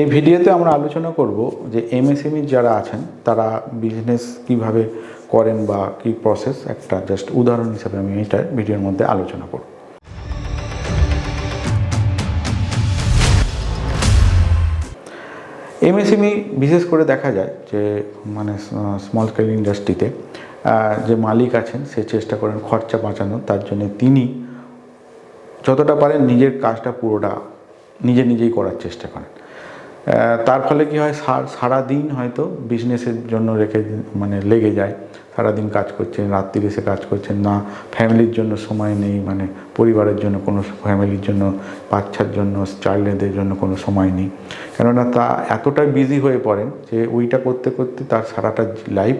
এই ভিডিওতে আমরা আলোচনা করব যে এমএসএমই যারা আছেন, তারা বিজনেস কীভাবে করেন বা কি প্রসেস একটা জাস্ট উদাহরণ হিসাবে আমি এটা ভিডিওর মধ্যে আলোচনা করব। এমএসএমই বিশেষ করে দেখা যায় যে মানে স্মল স্কেল ইন্ডাস্ট্রিতে যে মালিক আছেন, সে চেষ্টা করেন খরচা বাঁচানোর, তার জন্য তিনি যতটা পারেন নিজের কাজটা পুরোটা নিজে নিজেই করার চেষ্টা করেন। তার ফলে কি হয়? সার- সারাদিন হয়তো বিজনেসের জন্য রেখে মানে লেগে যায়। সারাদিন কাজ করছেন, রাত্রির এসে কাজ করছেন না। ফ্যামিলির জন্য সময় নেই মানে পরিবারের জন্য কোনো ফ্যামিলির জন্য, বাচ্চার জন্য চাইল্ডদের জন্য কোনো সময় নেই। কেননা তা এতটাই বিজি হয়ে পড়েন যে ওইটা করতে করতে তার সারাটা লাইফ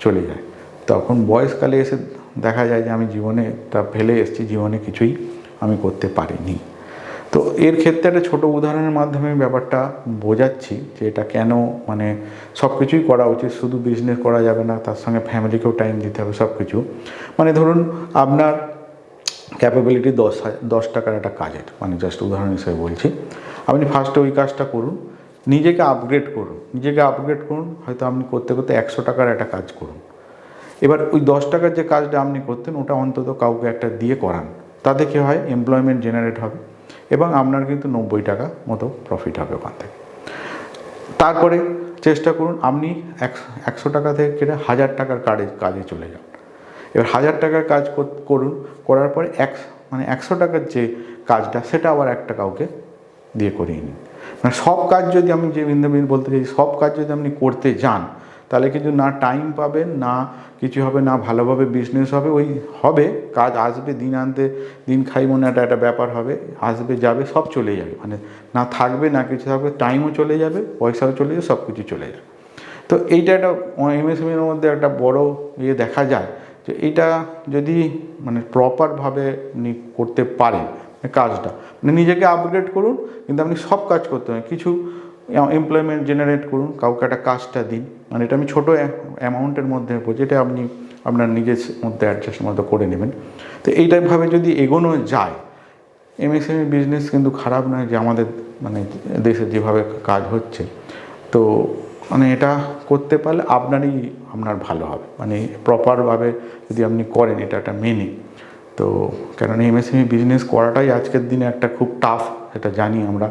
চলে যায়। তখন বয়সকালে এসে দেখা যায় যে আমি জীবনে তা ফেলে এসেছি, জীবনে কিছুই আমি করতে পারিনি। তো এর ক্ষেত্রে একটা ছোটো উদাহরণের মাধ্যমে ব্যাপারটা বোঝাচ্ছি যে এটা কেন মানে সব কিছুই করা উচিত, শুধু বিজনেস করা যাবে না, তার সঙ্গে ফ্যামিলিকেও টাইম দিতে হবে সব কিছু। মানে ধরুন আপনার ক্যাপাবিলিটি দশ দশ টাকার একটা কাজের মানে জাস্ট উদাহরণ হিসেবে বলছি। আপনি ফার্স্টে ওই কাজটা করুন, নিজেকে আপগ্রেড করুন, নিজেকে আপগ্রেড করুন, হয়তো আপনি করতে করতে একশো টাকার একটা কাজ করুন। এবার ওই দশ টাকার যে কাজটা আপনি করতেন, ওটা অন্তত কাউকে একটা দিয়ে করান। তাতে কী হয়? এমপ্লয়মেন্ট জেনারেট হবে। এবং আপনার কিন্তু নব্বই টাকা মতো প্রফিট হবে ওখান থেকে। তারপরে চেষ্টা করুন আপনি একশো টাকা থেকে কেটে হাজার টাকার কাজে কাজে চলে যান। এবার হাজার টাকার কাজ কর- করুন, করার পরে এক মানে একশো টাকার যে কাজটা, সেটা আবার একটা কাউকে দিয়ে করিয়ে নিন। মানে সব কাজ যদি আমি যে বিন্দু বলতে চাই, সব কাজ যদি আপনি করতে যান তাহলে কিন্তু না টাইম পাবেন না কিছু হবে, না ভালোভাবে বিজনেস হবে। ওই হবে, কাজ আসবে, দিন আনতে দিন খাই মনে একটা একটা ব্যাপার হবে, আসবে, যাবে, সব চলে যাবে। মানে না থাকবে, না কিছু থাকবে টাইমও চলে যাবে, পয়সাও চলে যাবে, সব কিছু চলে যাবে। তো এইটা একটা এমএসএমের মধ্যে একটা বড় ইয়ে দেখা যায় যে এটা যদি মানে প্রপারভাবে আপনি করতে পারেন কাজটা। মানে নিজেকে আপগ্রেড করুন, কিন্তু আপনি সব কাজ করতে হবে কিছু এমপ্লয়মেন্ট জেনারেট করুন, কাউকে একটা কাজটা দিন। মানে এটা আমি ছোটো অ্যামাউন্টের মধ্যে এটা আপনি আপনার নিজের মধ্যে অ্যাডজাস্ট মতো করে নেবেন। তো এইটাভাবে যদি এগোনো যায় এমএসএমই বিজনেস কিন্তু খারাপ নয় যে আমাদের মানে দেশে যেভাবে কাজ হচ্ছে। তো মানে এটা করতে পারলে আপনারই, আপনার ভালো হবে। মানে প্রপারভাবে যদি আপনি করেন, এটা একটা মেনে। তো কেননা এমএসএমই বিজনেস করাটাই আজকের দিনে একটা খুব টাফ এটা জানি আমরা।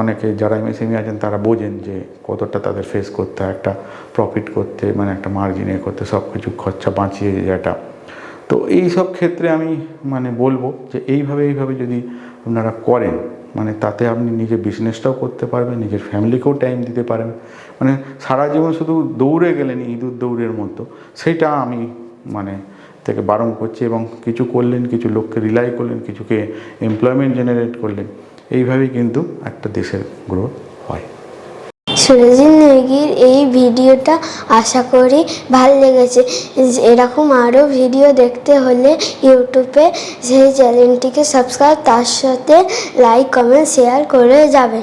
অনেকে যারা এম এমএসএমই আছেন, তারা বোঝেন যে কতটা তাদের ফেস করতে হয়, একটা প্রফিট করতে মানে একটা মার্জিনে করতে সব কিছু খরচা বাঁচিয়ে যেটা তো এই সব ক্ষেত্রে আমি মানে বলব যে এইভাবে এইভাবে যদি আপনারা করেন মানে তাতে আপনি নিজের বিজনেসটাও করতে পারবেন, নিজের ফ্যামিলিকেও টাইম দিতে পারেন। মানে সারা জীবন শুধু দৌড়ে গেলেন, ইঁদুর দৌড়ের মতো, সেটা আমি মানে থেকে বারণ করছি এবং কিছু করলেন, কিছু লোককে রিলাই করলেন, কিছুকে এমপ্লয়মেন্ট জেনারেট করলেন। এইভাবেই কিন্তু একটা দেশের গ্রোথ হয়। সুরজিৎ নেগির এই ভিডিওটা আশা করি ভালো লেগেছে। এরকম আরও ভিডিও দেখতে হলে ইউটিউবে সেই চ্যানেলটিকে সাবস্ক্রাইব তার সাথে লাইক কমেন্ট শেয়ার করে যাবে।